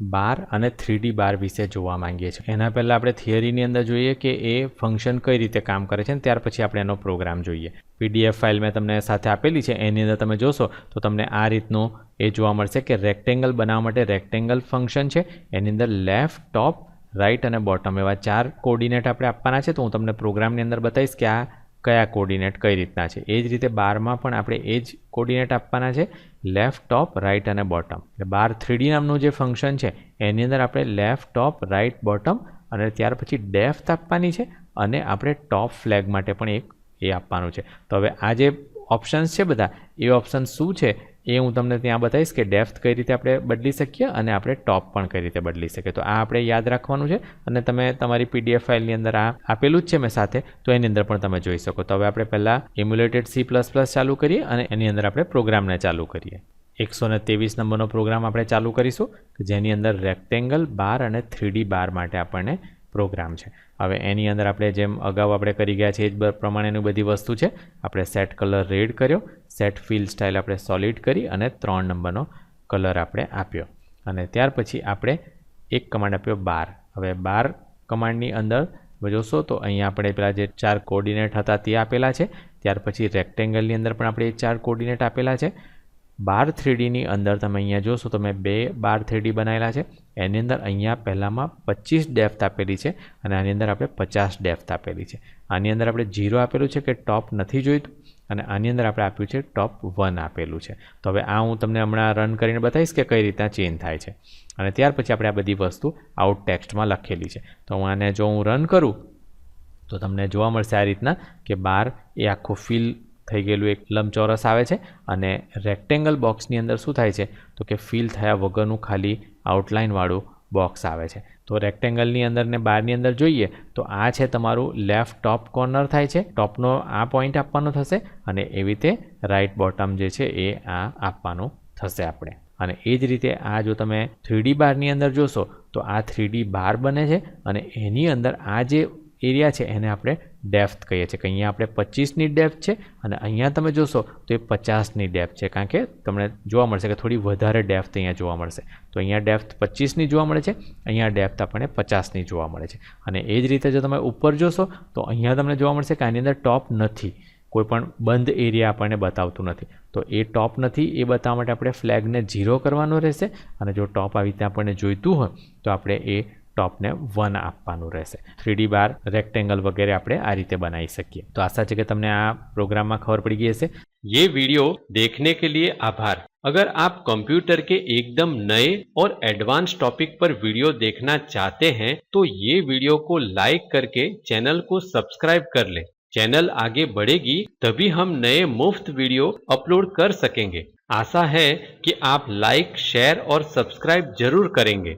બાર અને થ્રીડી બાર વિશે જોવા માંગીએ છીએ. એના પહેલાં આપણે થિયરીની અંદર જોઈએ કે એ ફંક્શન કઈ રીતે કામ કરે છે ત્યાર પછી આપણે એનો પ્રોગ્રામ જોઈએ. પીડીએફ ફાઇલ મેં તમને સાથે આપેલી છે, એની અંદર તમે જોશો તો તમને આ રીતનું એ જોવા મળશે કે રેક્ટેંગલ બનાવવા માટે રેક્ટેંગલ ફંક્શન છે. એની અંદર લેફ્ટ, ટોપ રાઈટ અને બોટમ એવા ચાર કોર્ડિનેટ આપણે આપવાના છે. તો હું તમને પ્રોગ્રામની અંદર બતાવીશ કે આ કયા કોર્ડિનેટ કઈ રીતના છે? એ જ રીતે બારમાં પણ આપણે એ જ કોર્ડિનેટ આપવાના છે લેફ્ટ ટોપ રાઇટ અને બોટમ એટલે બાર થ્રીડી નામનું જે ફંક્શન છે, એની અંદર આપણે લેફ્ટ ટોપ રાઇટ બોટમ અને ત્યાર પછી ડેફ્થ આપવાની છે અને આપણે ટોપ ફ્લેગ માટે પણ એક એ આપવાનું છે. તો હવે આ જે ઓપ્શન્સ છે બધા, એ ઓપ્શન શું છે? એ હું તમને ત્યાં બતાવીશ કે ડેફ્થ કઈ રીતે આપણે બદલી શકીએ અને આપણે ટોપ પણ કઈ રીતે બદલી શકીએ. તો આ આપણે યાદ રાખવાનું છે અને તમે તમારી પીડીએફ ફાઇલની અંદર આ આપેલું જ છે મેં સાથે, તો એની અંદર પણ તમે જોઈ શકો. તો હવે આપણે પહેલાં ઇમ્યુલેટેડ સી પ્લસ પ્લસ ચાલુ કરીએ અને એની અંદર આપણે પ્રોગ્રામને ચાલુ કરીએ. એકસો ને ત્રેવીસ નંબરનો પ્રોગ્રામ આપણે ચાલુ કરીશું જેની અંદર રેક્ટેંગલ બાર અને થ્રીડી બાર માટે આપણને પ્રોગ્રામ છે. હવે એની અંદર આપણે જેમ અગાઉ આપણે કરી ગયા છીએ એ જ પ્રમાણેની બધી વસ્તુ છે. આપણે સેટ કલર રેડ કર્યો. સેટ ફિલ સ્ટાઇલ આપણે સોલિડ કરી અને ત્રણ નંબરનો કલર આપણે આપ્યો. અને ત્યાર પછી આપણે એક કમાન્ડ આપ્યો બાર. હવે બાર કમાન્ડની અંદર જોશો તો અહીંયા આપણે પેલા જે ચાર કોર્ડિનેટ હતા તે આપેલા છે. ત્યાર પછી રેક્ટેંગલની અંદર પણ આપણે ચાર કોર્ડિનેટ આપેલા છે. બાર થ્રીડીની અંદર તમે અહીંયા જોશો તો મેં બે બાર થ્રીડી બનાવેલા છે. એની અંદર અહીંયા પહેલાંમાં પચીસ ડેફ્થ આપેલી છે અને આની અંદર આપણે પચાસ ડેફ્થ આપેલી છે. આની અંદર આપણે જીરો આપેલું છે કે ટોપ નથી જોઈતું અને આની અંદર આપણે આપ્યું છે ટોપ વન આપેલું છે. તો હવે આ હું તમને હમણાં રન કરીને બતાવીશ કે કઈ રીતના ચેન્જ થાય છે. અને ત્યાર પછી આપણે આ બધી વસ્તુ આઉટ ટેક્સ્ટમાં લખેલી છે. તો હું આને જો હું રન કરું તો તમને જોવા મળશે આ રીતના કે બાર એ આખું ફિલ થઈ ગયેલું એક લંબચોરસ આવે છે અને રેક્ટેંગલ બોક્સની અંદર શું થાય છે? તો કે ફિલ થયા વગરનું ખાલી આઉટલાઇનવાળું બોક્સ આવે છે. તો રેક્ટેંગલની અંદર ને બારની અંદર જોઈએ તો આ છે તમારું લેફ્ટ ટોપ કોર્નર થાય છે. ટોપનો આ પોઈન્ટ આપવાનો થશે અને એવી રીતે રાઈટ બોટમ જે છે એ આ આપવાનું થશે આપણે. અને એ જ રીતે આ જો તમે થ્રીડી બારની અંદર જોશો તો આ થ્રીડી બાર બને છે અને એની અંદર આ જે એરિયા છે એને આપણે ડેપ્થ કહીએ છીએ, કે અહીંયા આપણે પચીસની ડેપ્થ છે અને અહીંયા તમે જોશો તો એ પચાસની ડેપ્થ છે, કારણ કે તમને જોવા મળશે કે થોડી વધારે ડેપ્થ અહીંયા જોવા મળશે. તો અહીંયા ડેપ્થ પચીસની જોવા મળે છે, અહીંયા ડેપ્થ આપણને પચાસની જોવા મળે છે. અને એ જ રીતે જો તમે ઉપર જોશો તો અહીંયા તમને જોવા મળશે કે આની અંદર ટોપ નથી. કોઈ પણ બંધ એરિયા આપણને બતાવતું નથી. તો એ ટોપ નથી, એ બતાવવા માટે આપણે ફ્લેગને ઝીરો કરવાનો રહેશે. અને જો ટોપ આવી રીતે આપણને જોઈતું હોય તો આપણે એ ટોપને વન આપવાનું રહેશે થ્રીડી બાર રેક્ટેંગલ વગેરે આપણે આ રીતે બનાવી શકીએ તો આશા છે કે તમને આ પ્રોગ્રામમાં ખબર પડી ગઈ હશે ये वीडियो देखने के लिए आभार अगर आप कंप्यूटर के एकदम नए और एडवांस टॉपिक पर वीडियो देखना चाहते हैं तो ये वीडियो को लाइक करके चैनल को सब्सक्राइब कर लें चैनल आगे बढ़ेगी तभी हम नए मुफ्त वीडियो अपलोड कर सकेंगे आशा है कि आप लाइक शेयर और सब्सक्राइब जरूर करेंगे